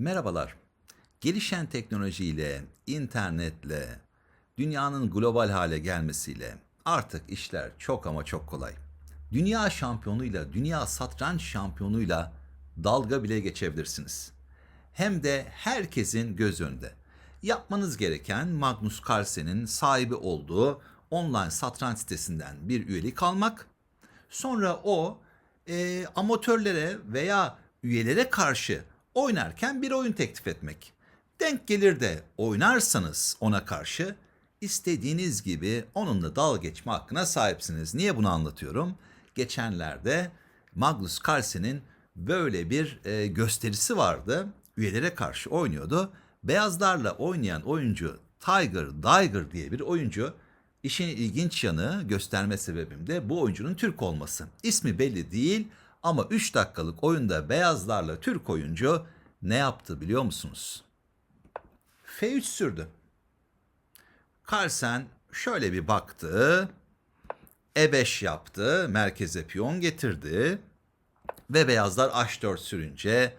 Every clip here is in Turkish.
Merhabalar. Gelişen teknolojiyle, internetle, dünyanın global hale gelmesiyle artık işler çok ama çok kolay. Dünya şampiyonuyla, dünya satranç şampiyonuyla dalga bile geçebilirsiniz. Hem de herkesin göz önünde. Yapmanız gereken Magnus Carlsen'in sahibi olduğu online satranç sitesinden bir üyelik almak. Sonra o e, amatörlere veya üyelere karşı oynarken bir oyun teklif etmek. Denk gelir de oynarsanız ona karşı istediğiniz gibi onunla dalga geçme hakkına sahipsiniz. Niye bunu anlatıyorum? Geçenlerde Magnus Carlsen'in böyle bir e, gösterisi vardı. Üyelere karşı oynuyordu. Beyazlarla oynayan oyuncu Tiger Diger diye bir oyuncu İşin ilginç yanı gösterme sebebim de bu oyuncunun Türk olması. İsmi belli değil ama 3 dakikalık oyunda beyazlarla Türk oyuncu ne yaptı biliyor musunuz? F3 sürdü. Carlsen şöyle bir baktı. E5 yaptı. Merkeze piyon getirdi. Ve beyazlar H4 sürünce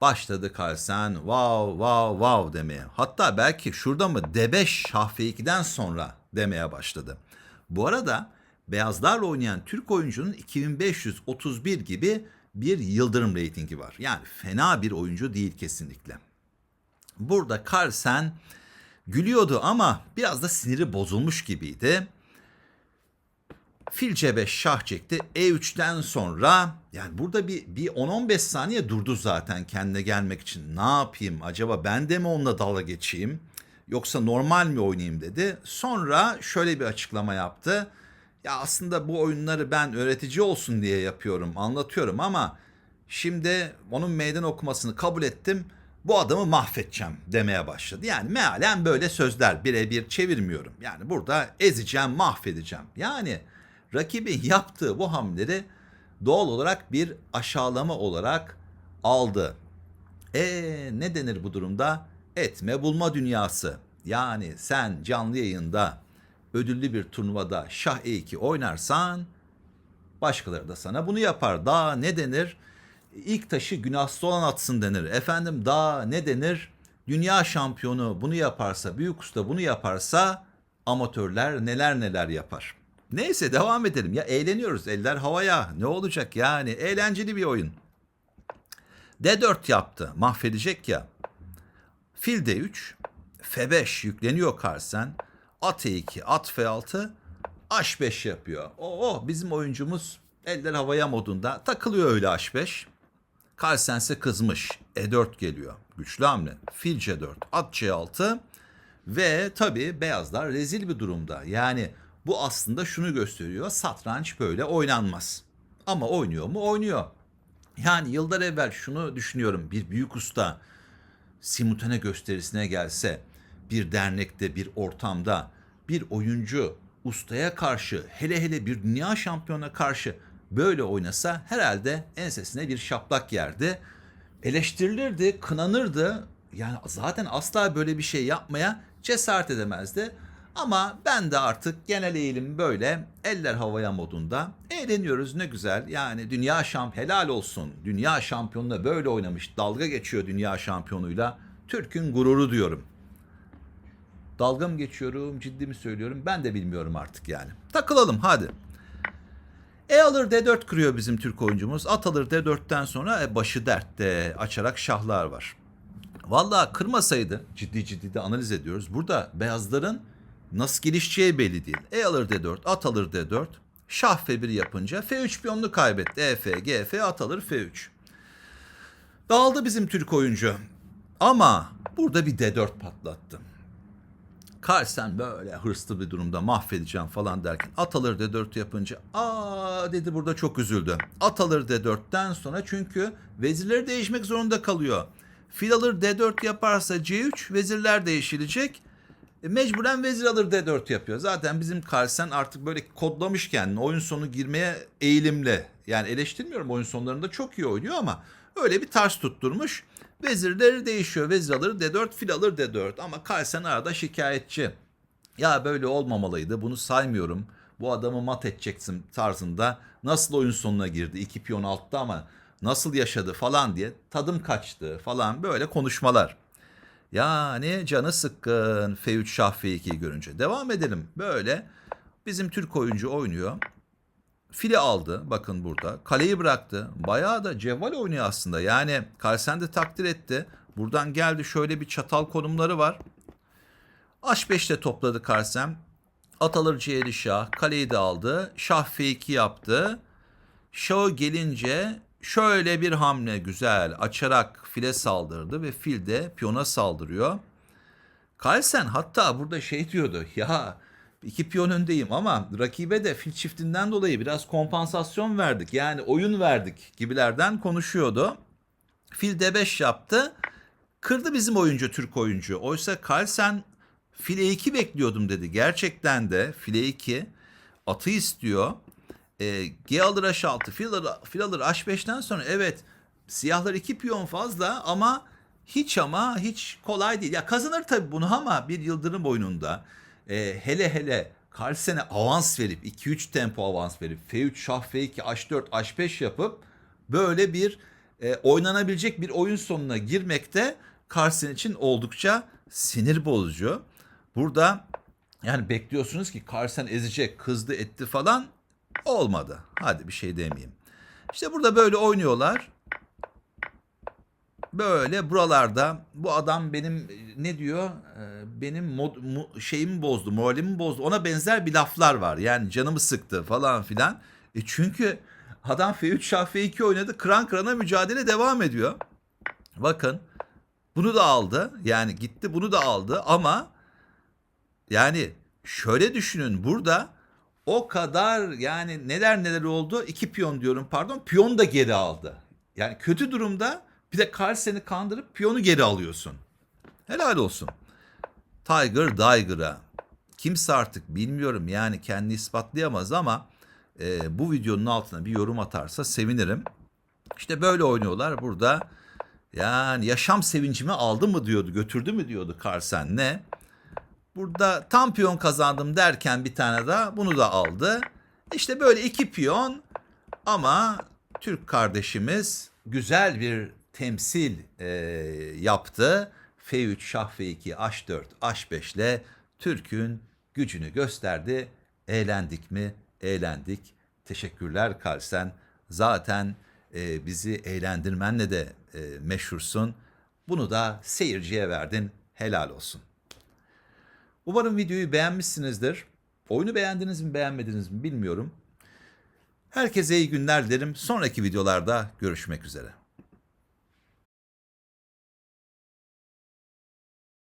başladı Carlsen wow wow wow demeye. Hatta belki şurada mı D5 şah F2'den sonra demeye başladı. Bu arada beyazlarla oynayan Türk oyuncunun 2531 gibi bir yıldırım reytingi var. Yani fena bir oyuncu değil kesinlikle. Burada Carlsen gülüyordu ama biraz da siniri bozulmuş gibiydi. Fil C5 şah çekti. E3'ten sonra yani burada bir, bir 10-15 saniye durdu zaten kendine gelmek için. Ne yapayım acaba ben de mi onunla dalga geçeyim? Yoksa normal mi oynayayım dedi. Sonra şöyle bir açıklama yaptı. Ya aslında bu oyunları ben öğretici olsun diye yapıyorum, anlatıyorum ama şimdi onun meydan okumasını kabul ettim. Bu adamı mahvedeceğim demeye başladı. Yani mealen böyle sözler birebir çevirmiyorum. Yani burada ezeceğim, mahvedeceğim. Yani rakibin yaptığı bu hamleleri doğal olarak bir aşağılama olarak aldı. E ne denir bu durumda? Etme bulma dünyası. Yani sen canlı yayında ödüllü bir turnuvada şah E2 oynarsan başkaları da sana bunu yapar. Daha ne denir? İlk taşı günahsız olan atsın denir. Efendim daha ne denir? Dünya şampiyonu bunu yaparsa, büyük usta bunu yaparsa amatörler neler neler yapar. Neyse devam edelim. Ya eğleniyoruz. Eller havaya. Ne olacak yani? Eğlenceli bir oyun. D4 yaptı. Mahvedecek ya. Fil D3. F5 yükleniyor Carlsen. At E2, at F6. H5 yapıyor. Oo bizim oyuncumuz eller havaya modunda takılıyor öyle H5. Carlsen ise kızmış. E4 geliyor. Güçlü hamle. Fil C4, at C6 ve tabii beyazlar rezil bir durumda. Yani bu aslında şunu gösteriyor. Satranç böyle oynanmaz. Ama oynuyor mu? Oynuyor. Yani yıllar evvel şunu düşünüyorum. Bir büyük usta simultane gösterisine gelse bir dernekte bir ortamda bir oyuncu ustaya karşı hele hele bir dünya şampiyonuna karşı böyle oynasa herhalde ensesine bir şaplak yerdi. Eleştirilirdi, kınanırdı. Yani zaten asla böyle bir şey yapmaya cesaret edemezdi. Ama ben de artık genel eğilim böyle eller havaya modunda eğleniyoruz ne güzel. Yani dünya şamp helal olsun. Dünya şampiyonuna böyle oynamış. Dalga geçiyor dünya şampiyonuyla. Türk'ün gururu diyorum. Dalga mı geçiyorum, ciddi mi söylüyorum ben de bilmiyorum artık yani. Takılalım hadi. E alır D4 kırıyor bizim Türk oyuncumuz. At alır D4'ten sonra e, başı dertte açarak şahlar var. Vallahi kırmasaydı ciddi ciddi de analiz ediyoruz. Burada beyazların nasıl gelişeceği belli değil. E alır D4, at alır D4. Şah F1 yapınca F3 piyonunu kaybetti. E, F, G, F, at alır F3. Dağıldı bizim Türk oyuncu. Ama burada bir D4 patlattı. Carlsen böyle hırslı bir durumda mahvedeceğim falan derken at alır D4 yapınca aa dedi burada çok üzüldü. At alır D4'ten sonra çünkü vezirleri değişmek zorunda kalıyor. Fil alır D4 yaparsa C3 vezirler değişilecek. E, mecburen vezir alır D4 yapıyor. Zaten bizim Carlsen artık böyle kodlamış kendini. Oyun sonu girmeye eğilimle. Yani eleştirmiyorum oyun sonlarında çok iyi oynuyor ama öyle bir ters tutturmuş. Vezirleri değişiyor. Vezir alır D4, fil alır D4. Ama Carlsen arada şikayetçi. Ya böyle olmamalıydı. Bunu saymıyorum. Bu adamı mat edeceksin tarzında. Nasıl oyun sonuna girdi? İki piyon altta ama nasıl yaşadı falan diye tadım kaçtı falan böyle konuşmalar. Yani canı sıkkın F3 şah F2'yi görünce. Devam edelim. Böyle bizim Türk oyuncu oynuyor. Fili aldı bakın burada. Kaleyi bıraktı. Bayağı da cevval oynuyor aslında. Yani Carlsen de takdir etti. Buradan geldi şöyle bir çatal konumları var. H5'te topladı Carlsen. At alır C'li şah. Kaleyi de aldı. Şah F2 yaptı. Şahı gelince şöyle bir hamle güzel açarak file saldırdı ve fil de piyona saldırıyor. Carlsen hatta burada şey diyordu ya iki piyon öndeyim ama rakibe de fil çiftinden dolayı biraz kompansasyon verdik. Yani oyun verdik gibilerden konuşuyordu. Fil D5 yaptı. Kırdı bizim oyuncu Türk oyuncu. Oysa Carlsen file 2 bekliyordum dedi. Gerçekten de file 2 atı istiyor. E, G alır H6 fil alır, fil alır H5'ten sonra evet siyahlar 2 piyon fazla ama hiç ama hiç kolay değil. Ya kazanır tabii bunu ama bir yıldırım oyununda e, hele hele Carlsen'e avans verip 2-3 tempo avans verip F3 şah F2 H4 H5 yapıp böyle bir e, oynanabilecek bir oyun sonuna girmekte Carlsen için oldukça sinir bozucu. Burada yani bekliyorsunuz ki Carlsen ezecek, kızdı, etti falan olmadı. Hadi bir şey demeyeyim. İşte burada böyle oynuyorlar. Böyle buralarda bu adam benim e, ne diyor? Ee, Benim mod, mu- şeyimi bozdu, moralimi bozdu. Ona benzer bir laflar var. Yani canımı sıktı falan filan. E çünkü adam F3 şah F2 oynadı. Kıran kırana mücadele devam ediyor. Bakın bunu da aldı. Yani gitti bunu da aldı ama yani şöyle düşünün burada o kadar yani neler neler oldu. İki piyon diyorum pardon. Piyon da geri aldı. Yani kötü durumda bir de Carlsen'i kandırıp piyonu geri alıyorsun. Helal olsun. Tiger Tiger'a. Kimse artık bilmiyorum yani kendi ispatlayamaz ama e, bu videonun altına bir yorum atarsa sevinirim. İşte böyle oynuyorlar burada. Yani yaşam sevincimi aldı mı diyordu, götürdü mü diyordu Carlsen ne? Burada tam piyon kazandım derken bir tane daha bunu da aldı. İşte böyle iki piyon ama Türk kardeşimiz güzel bir temsil e, yaptı. F3, şah F2, H4, H5 ile Türk'ün gücünü gösterdi. Eğlendik mi? Eğlendik. Teşekkürler Carlsen. Zaten e, bizi eğlendirmenle de e, meşhursun. Bunu da seyirciye verdin. Helal olsun. Umarım videoyu beğenmişsinizdir. Oyunu beğendiniz mi beğenmediniz mi bilmiyorum. Herkese iyi günler dilerim. Sonraki videolarda görüşmek üzere.